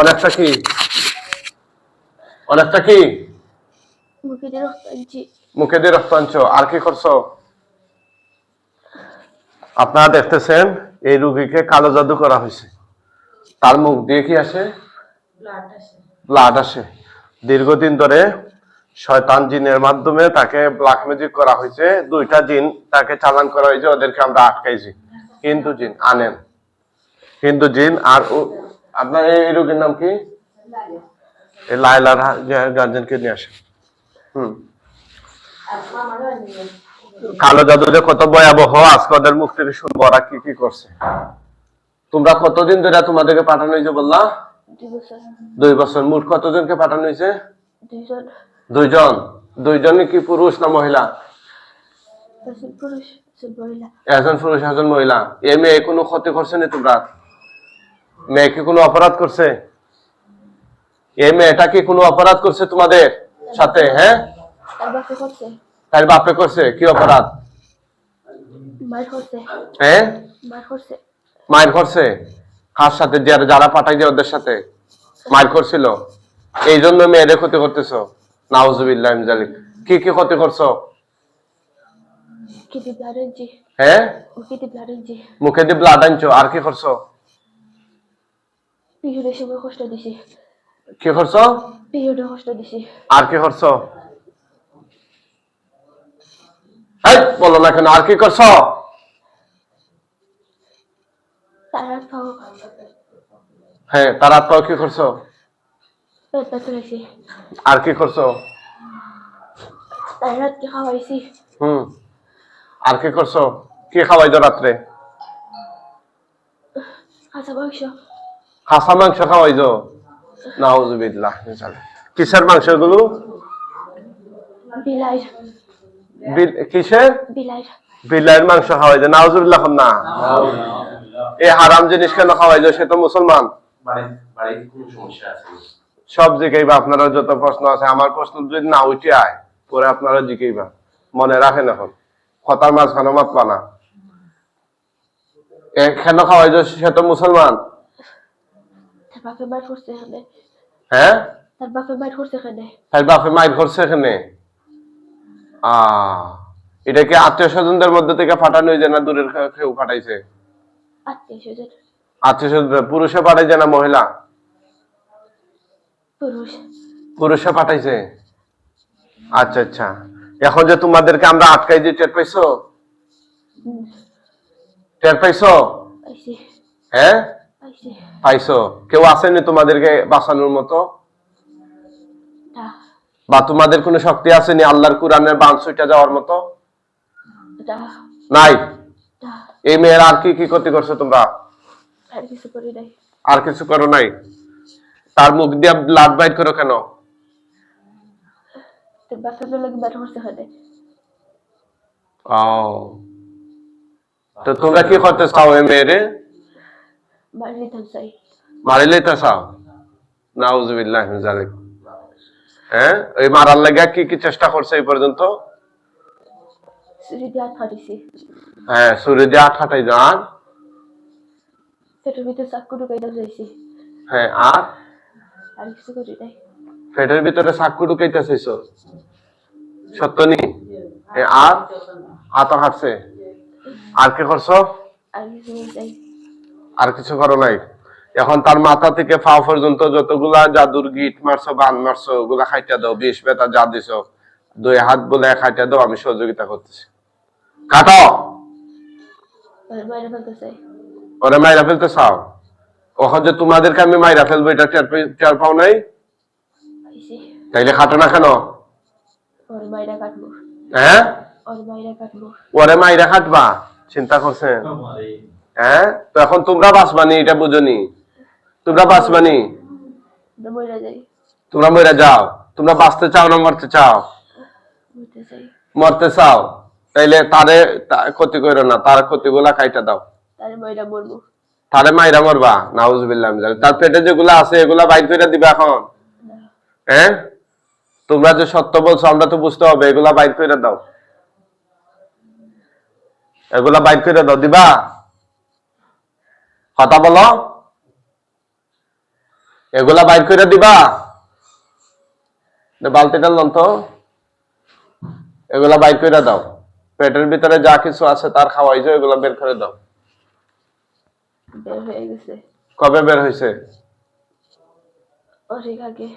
অনেকটা কি? অনেকটা কি? মুখে দিয়ে রক্ত আনছি। আর কি করছ? আপনারা দেখতেছেন এই রুগীকে কালো জাদু করা হয়েছে। তার মুখ দিয়ে কি আসে? ব্লাড আসে। দীর্ঘদিন ধরে শয়তান জিনের মাধ্যমে তাকে ব্ল্যাক ম্যাজিক করা হয়েছে। দুইটা জিন তাকে চালান করা হয়েছে ওদেরকে আমরা আটকাইছি। হিন্দু জিন আনেন। হিন্দু জিন আর আপনার এই রোগীর নাম কি? লাইলার গার্জেনকে নিয়ে আসে হুম। কালো জাদু যে কত ভয়াবহ আজকে ওদের মুখ থেকে শুনব ওরা কি কি করছে। তোমরা কতদিন ধরে তোমাদেরকে পাঠানো হয়েছে বললা? দুই বছর। মোট কতজনকে পাঠানো হয়েছে? দুইজন। দুইজন কি পুরুষ না মহিলা? একজন পুরুষ একজন মহিলা। একজন পুরুষ একজন মহিলা। এ মেয়ে কোনো ক্ষতি করছে না তোমরা? মেয়ে কি কোনো অপরাধ করছে? এ মেয়েটা কি কোনো অপরাধ করছে তোমাদের সাথে হ্যাঁ? তার বাপে করছে। কি অপরাধ? মার করছে। হ্যাঁ? মায়ের করছে। কার সাথে? যারা পাঠাই যায় ওদের সাথে? মায়ের করছিল? এই জন্য মেয়েদের ক্ষতি করতেছো? নাউজুবিল্লাহ জালিক। কি কি ক্ষতি করছ? হ্যাঁ? মুখে দিয়ে ব্লাড আনছো? আর কি করছ? পিরিয়ডের সময় কষ্ট দিছি। কি করছ? পিরিয়ডে কষ্ট দিছি। আর কি করছ? এই বলো না কেন আর কি করছ? তার হাত খাও হ্যাঁ তার আত্মাও কি করছ? আর কি করছ? তার রাতকে খাওয়াইছি। হুম আর কি করছ? কি খাওয়াইছো রাত্রে? কাঁচা মাংস। খাসা মাংস খাওয়াইছো? নাউজুবিল্লাহ কিসের মাংসগুলো কিসের? বিলাইয়ের মাংস খাওয়াইছো নাউজুবিল্লাহ না। এই হারাম জিনিস কেন খাওয়াইছো সে তো মুসলমান। সব জিকেইবা আপনারা যত প্রশ্ন আছে আমার প্রশ্ন যদি না উঠে আয় পরে আপনারা জিকেইবা মনে রাখেন এখন কথার মাঝখানে মাতবা না। এ কেন খাওয়াইছো সে তো মুসলমান। বাপে মার করছে এখানে। হ্যাঁ? তার বাপে মার করছে এখানে। তাই বাপে মাইর করছে এখানে? আহ এটা আত্মীয় স্বজনদের মধ্যে থেকে পাঠানো হয়েছে না দূরের কেউ- কেউ আত্মীয় স্বজন আত্মীয় স্বজন পুরুষে পাঠাইছে না মহিলা? পুরুষ। পুরুষে পাঠাইছে আচ্ছা আচ্ছা। এখন যে তোমাদেরকে আমরা আটকাই দিয়ে টের পাইছো? টের পাইছো। হ্যাঁ? পাইছি। কেউ আসেনি তোমাদেরকে বাঁচানোর মতো? বা তোমাদের কোনো শক্তি আসেনি আল্লাহর কোরআনের বান সুইটা যাওয়ার মতো? নাই? এই মেয়ের আর কি কি ক্ষতি করছ তোমরা? আর কিছু করি নাই। তার মুখ দিয়ে ব্লাড বাইট করো কেন? তো তোমরা কি করতে চাও এই মেয়েরে? মার লইতে চাও নাউজুবিল্লাহ হ্যাঁ এই মারার লাগা কি কি চেষ্টা করছে এই পর্যন্ত হ্যাঁ সুরে দিয়ে আট হাঁটাই যান পেটের ভিতরে চাকু ঢুকাই যাইছি হ্যাঁ আর আর কিছু করি নাই পেটের ভিতরে চাকু ঢুকাইতে চাইছো সত্য নি আর হাত হাঁটছে আর কি করছ আর কিছু আর কিছু করো নাই। এখন তার মাথা থেকে পা পর্যন্ত যতগুলা জাদুর গিট মারছো বান মারছো ওগুলা খাইটা দাও বিষ বেতা যা দিছো দুই হাত বলে খাইটা দাও আমি সহযোগিতা করতেছি। কাটো! ওরে মাইরা ফেলতে চাও? ওখান যে তোমাদেরকে আমি মাইরা ফেলব এটা টের পাও নাই? তাইলে খাটো না কেন? ওর মায়েরা কাটবো। হ্যাঁ? ওর মায়েরা কাটবো। ওরে মাইরা খাটবা চিন্তা করছেন? হ্যাঁ? তো এখন তোমরা বাঁচবানি এটা বুঝনি। তোমরা আমরা তোমরা মরে যাও। তোমরা বাঁচতে চাও না মরতে চাও? মরতে চাও? তাইলে তারে ক্ষতি করো না তার ক্ষতিগুলা কাইটা দাও। তারে মাইরা মরবা। নাউজুবিল্লাহ তার পেটে যেগুলা আছে এগুলা বাইর করে দিবা এখন। হ্যাঁ? তোমরা যে সত্য বলছো আমরা তো বুঝতে হবে এগুলা বাইর করে দাও। এগুলা বাইর করে দাও দিবা? কথা বলো। এগুলা বাইর করে দিবা। বালতিটা লন তো। এগুলা বাইর করে দাও। পেটের ভিতরে যা কিছু আছে তার খাওয়াইছো এগুলা বের করে দাও। কবে বের হয়েছে অনেক আগে।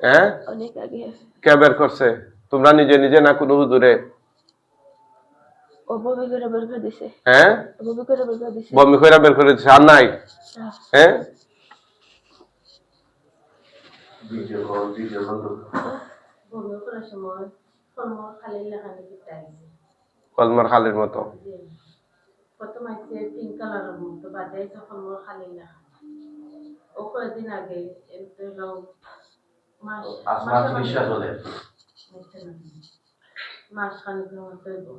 হ্যাঁ? অনেক আগে। কে বের করছে? তোমরা নিজে নিজে না কোনো হুজুরে ও বমি করে বের করে দিছে হ্যাঁ? বমি করে বের করে দিছে। বমি করে বের করে দিচ্ছে আর নাই? না, হ্যাঁ? কলমার খালির মতো। প্রথম আইছে পিঙ্ক কালারের মতো বাদে আইছে ফলমূল খালি লাগা ও কয়েকদিন আগে মাস মাস খানিকের মতো।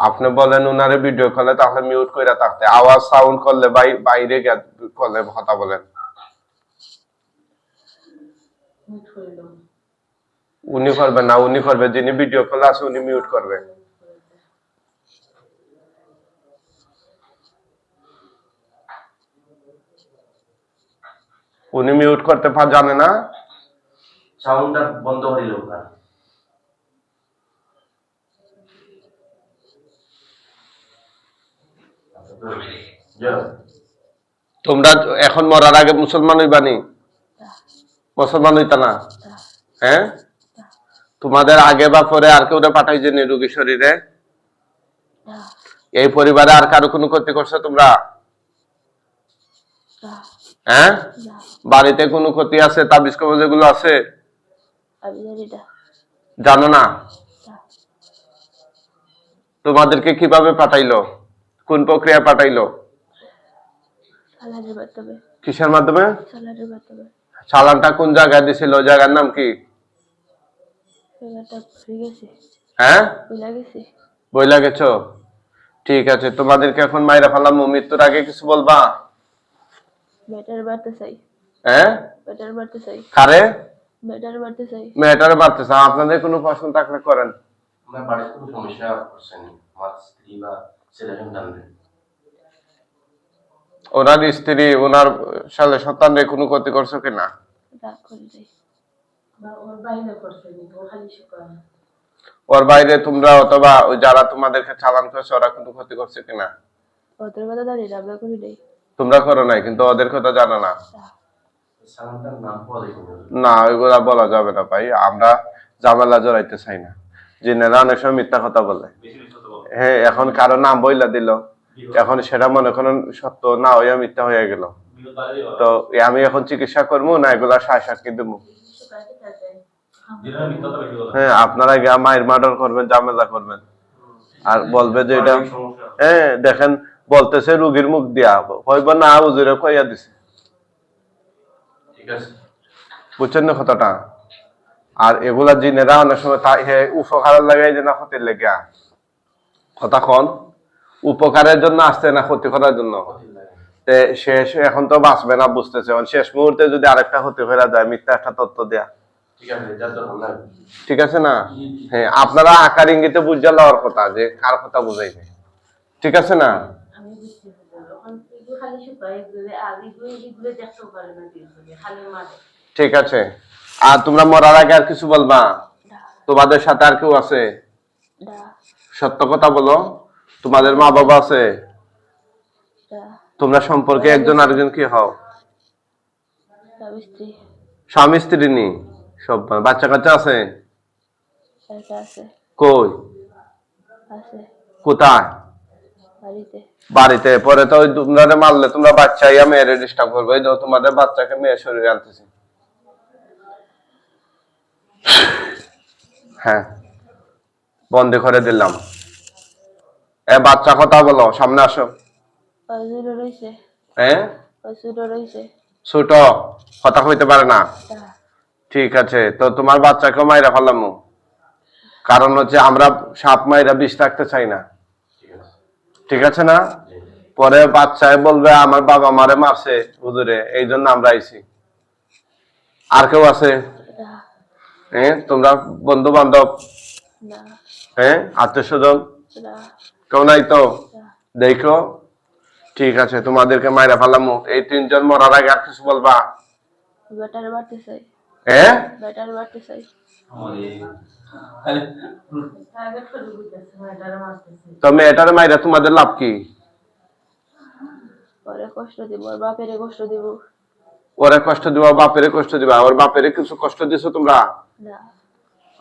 আপনি বলেন উনারে ভিডিও কলে তাহলে মিউট করে থাকতে। আওয়াজ সাউন্ড করলে বাই- বাইরে করলে কথা বলেন। উনি করবে না, উনি করবে। যিনি ভিডিও কলে আছে, উনি মিউট করবে। উনি মিউট করতে পা- জানে না? সাউন্ডটা বন্ধ হইল না যাও তোমরা এখন মরার আগে মুসলমান হইবানি মুসলমান হইতা না? হ্যাঁ? তোমাদের আগে বা পরে আর কেউ পাঠাইছে নি রোগী শরীরে? এই পরিবারে আর কারও কোনো ক্ষতি করছ তোমরা? হ্যাঁ? বাড়িতে কোনো ক্ষতি আছে? তাবিজ কবজ যেগুলো আছে? জানি না, তোমাদেরকে কীভাবে পাঠাইলো? কোন প্রক্রিয়া পাঠাইলো? কিসের মাধ্যমে? চালানটা কোন জায়গায় দিছিল? জায়গার নাম কি? হ্যাঁ? বইলা গেছো। ঠিক আছে তোমাদেরকে এখন মাইরা ফেলাম। মৃত্যুর আগে কিছু বলবা? মারতে চাই। হ্যাঁ? মারতে চাই। কারে? মারতে চাই। মারতে চাও আপনাদের কোনো প্রশ্ন থাকলে করেন। আপনার বাড়িতে কোনো সমস্যা করছেন? আমার স্ত্রী বা ওনার স্ত্রী ওনার সালে সন্তানরে কোনো ক্ষতি করছ করছে নি? ওর বাইরে তোমরা অথবা যারা তোমাদেরকে চালান করছে ওরা কোনো ক্ষতি করছে কিনা ওদের কথা জানি না আমরা করি নাই। তোমরা করো নাই কিন্তু ওদের কথা জানো না। না, ওইগুলা বলা যাবে না ভাই আমরা ঝামেলা জড়াইতে চাই না। জিনেরা অনেক সময় মিথ্যা কথা বল। হ্যাঁ এখন কারও নাম বইলা দিল। এখন সেটা মনে করেন সত্য না হইয়া মিথ্যা হয়ে গেল। তো আমি এখন চিকিৎসা করব, না এগুলা সাক্ষী দেবো। হ্যাঁ আপনারা মায়ের মার্ডার করবেন ঝামেলা করবেন। আর বলবে যে এটা হ্যাঁ দেখেন, বলতেছে রুগীর মুখ দিয়া। হইব না উজুরে কইয়া দিছে। বুঝছেন না কথাটা? আর এগুলা জিনেরা অনেক সময় উপকারের লাগাই যে না ক্ষতির লেগা কথা কন উপকারের জন্য আসছে না ক্ষতি করার জন্য? শেষ এখন তো বাঁচবে না বুঝতেছে। শেষ মুহূর্তে যদি আরেকটা ক্ষতি হয়ে যায় মিথ্যা একটা তথ্য দেয়া। ঠিক আছে না ঠিক আছে না? হ্যাঁ আপনারা আকার ইঙ্গিতে বুঝা লওয়ার কথা যে কার কথা বুঝাইবে। ঠিক আছে না? ঠিক আছে। আর তোমরা মরার আগে আর কিছু বলবা? তোমাদের সাথে আর কেউ আছে? না, সত্য কথা বলো। তোমাদের মা বাবা আছে? তোমরা সম্পর্কে একজন আরেকজন কি হও? স্বামী স্ত্রী নি? সব বাচ্চা কাচ্চা আছে? কই? কোথায়? বাড়িতে। পরে তো তোমরা মারলে তোমরা বাচ্চা ইয়া মেয়েরে ডিস্টার্ব করবে। এই তোমাদের বাচ্চাকে মেয়ের শরীরে আনতেছি। হ্যাঁ। বন্দি করে দিলাম। এ বাচ্চা কথা বলো সামনে আসো। হ্যাঁ ছোট কথা হইতে পারে না? ঠিক আছে তো তোমার বাচ্চাকে মাইরা ফেলাম। কারণ হচ্ছে আমরা সাপ মাইরা বিষ রাখতে চাই না। ঠিক আছে না? পরে বাচ্চায় বলবে আমার বাবা মারে মারছে হুজুরে এই জন্য আমরা আইছি। আর কেউ আছে? হ্যাঁ তোমরা বন্ধু বান্ধব না, হ্যাঁ আত্মীয় স্বজন কেউ নাই তো? দেখো। ঠিক আছে তোমাদেরকে মাইরা ফেলাম। এই তিনজন মরার আগে আর কিছু বলবা? ব্যাটারে বাড়তে চাই। হ্যাঁ ব্যাটারে বাড়তে চাই। টার্গেট করে বুঝতেছে মেয়েটারে মারতেছে তো মেয়েটার মাইরা তোমাদের লাভ কি? পরে কষ্ট দিব ওর বাপেরে কষ্ট দিব। ওরে কষ্ট দিবা বাপেরে কষ্ট দিবা। ওর বাপেরে কিছু কষ্ট দিছো তোমরা? না।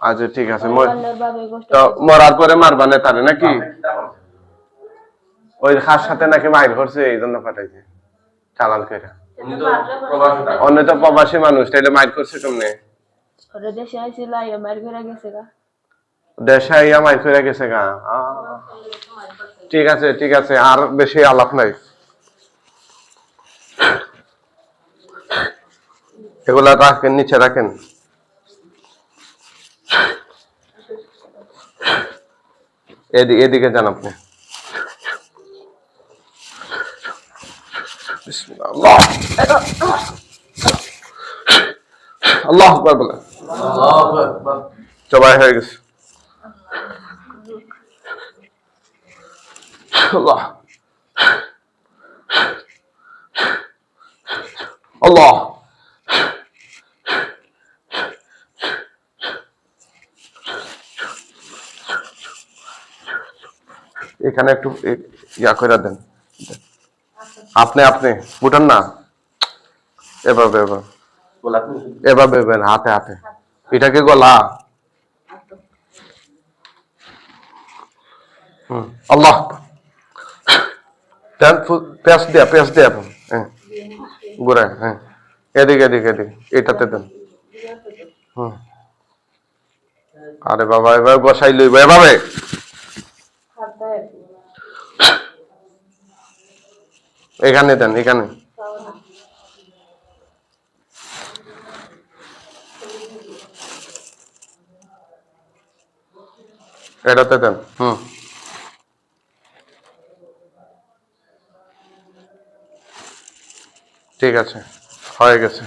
আচ্ছা ঠিক আছে। তো মরার পরে মারবা না তারে নাকি? ওই খাস সাথে নাকি মাইর করছে এই জন্য পাঠাইছে। চালান প্রবাসী অন্য তো প্রবাসী মানুষ তাইলে মাইর করছে কেমনে? ওরা দেশে আইছিল আইয়া মার ঘরে গেছে গা। দেশে আইয়া মাইর করে গেছে গা। ঠিক আছে ঠিক আছে আর বেশি আলাপ নাই। এগুলা রাখেন নিচে রাখেন। এদিকে এদিকে যান আপনি। আল্লাহ আল্লাহু জবাই হয়ে গেছে। আল্লাহ। আল্লাহ। এখানে একটু ইয়া করে দেন। আপনি আপনি, উঠান না। এভাবে এভাবে। এভাবে এভাবে, হাতে হাতে। এটা কি গলা? আল্লাহ। পেঁয়াজ দিয়া পেঁয়াজ দিয়া হ্যাঁ। ঘুরে হ্যাঁ। এদিকে এদিকে এদিকে। এটাতে দেন। হুম। আরে বাবা এবার বসাই লইব, এভাবে। এখানে দেন, এখানে। এটাতে দেন, হুম। ঠিক আছে, হয়ে গেছে।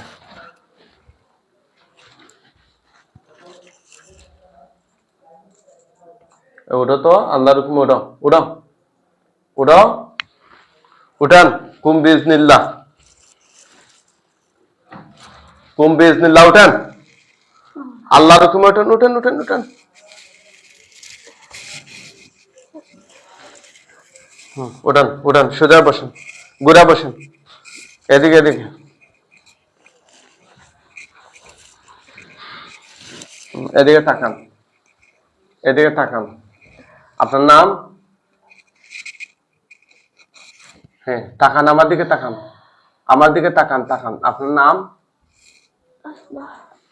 ওঠো তো, আল্লাহর হুকুমে ওঠো উঠো উঠো উঠান, কুম বিজনিল্লাহ। কুম বিজনিল্লাহ উঠান। আল্লাহর হুকুমে উঠান উঠান উঠান উঠান। উঠান উঠান, সোজা বসেন, গোড়া বসেন। এদিকে এদিকে। এদিকে তাকান এদিকে তাকান। আপনার নাম? হ্যাঁ তাকান আমার দিকে তাকান। আমার দিকে তাকান তাকান। আপনার নাম?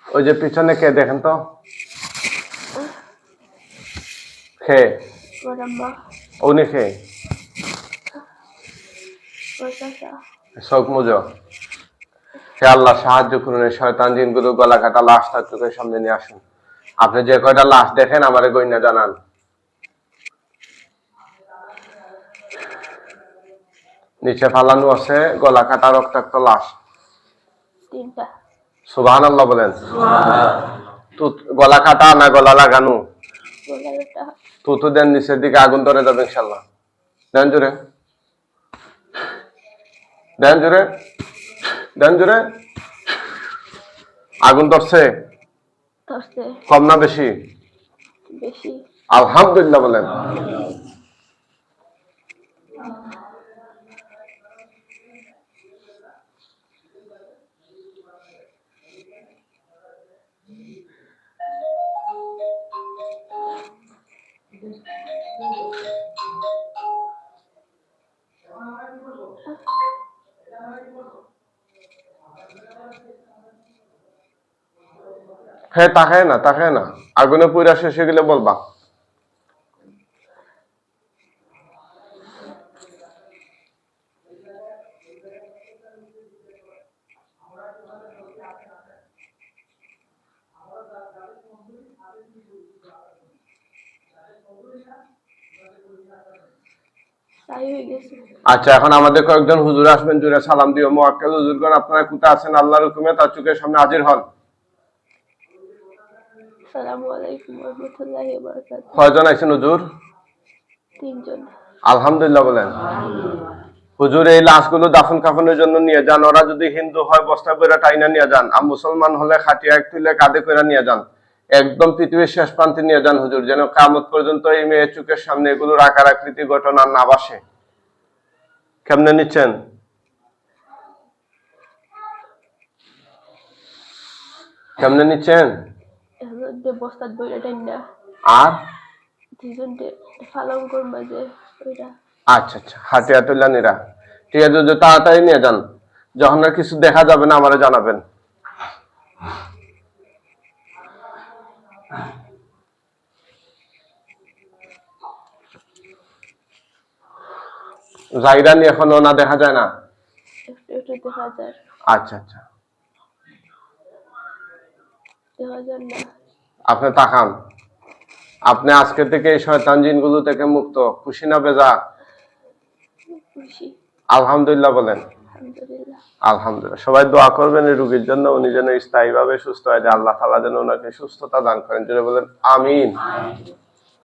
ওই যে পিছনে কে দেখেন তো। খে উনি খে শোক মুজো। হে আল্লাহ সাহায্য করুন এই শয়তান জিনগুলো গলা কাটা লাশ তার চোখের সামনে নিয়ে আসুন। আপনি যে কয়টা লাশ দেখেন আমারে গইনা জানান। নিচে ফালানো আছে গলা কাটা রক্তাক্ত লাশ। তিনটা। সুবাহান আল্লাহ বলেন তু গলা কাটা না গলা লাগানো? তু তো দেন নিচের দিকে আগুন ধরে যাবে ইনশাল্লাহ দেন জোরে। দেন জোরে। দেন জোরে। আগুন ধরছে? ধরছে। কম না বেশি? বেশি। আলহামদুলিল্লাহ বলেন। হ্যাঁ তাকায় না তাকায় না আগুনে পুরা শেষ গেলে বলবা। আচ্ছা এখন আমাদের কয়েকজন হুজুর আসবেন জুড়ে সালাম দিও। মোয়াক্কেল হুজুরগণ আপনারা কোথায় আছেন? আল্লাহর হুকুমে তার চোখের সামনে হাজির হন। কয়জন আছেন হুজুর? আলহামদুলিল্লাহ বলেন। হুজুর এই লাশগুলো দাফন কাফনের জন্য নিয়ে যান। ওরা যদি হিন্দু হয় বস্তা করে টাইনা নিয়ে যান। আর মুসলমান হলে খাটিয়া এক তুলে কাঁধে করে নিয়ে যান। একদম পৃথিবীর শেষ প্রান্তে নিয়ে যান হুজুর, যেন কামত পর্যন্ত এই মেয়ের চোখের সামনে এগুলোর আকার আকৃতি ঘটনা না বাসে। কেমনে নিচ্ছেন? কেমনে নিচ্ছেন? আর? আচ্ছা আচ্ছা হাটিয়া তুলা নিরা ঠিক আছে তাড়াতাড়ি নিয়ে যান। যখন আর কিছু দেখা যাবে না, আমারে জানাবেন। জাইরানি এখনও না দেখা যায় না? আচ্ছা আচ্ছা। না। আপনি তাকান। আপনি আজকে থেকে এই শয়তান জিনগুলো থেকে মুক্ত। খুশি না বেজা? আলহামদুলিল্লাহ বলেন। আলহামদুলিল্লাহ। আলহামদুলিল্লাহ। সবাই দোয়া করবেন এই রুগীর জন্য উনি যেন স্থায়ীভাবে সুস্থ হয় যে আল্লাহ তালা যেন ওনাকে সুস্থতা দান করেন। যেন বলেন আমিন।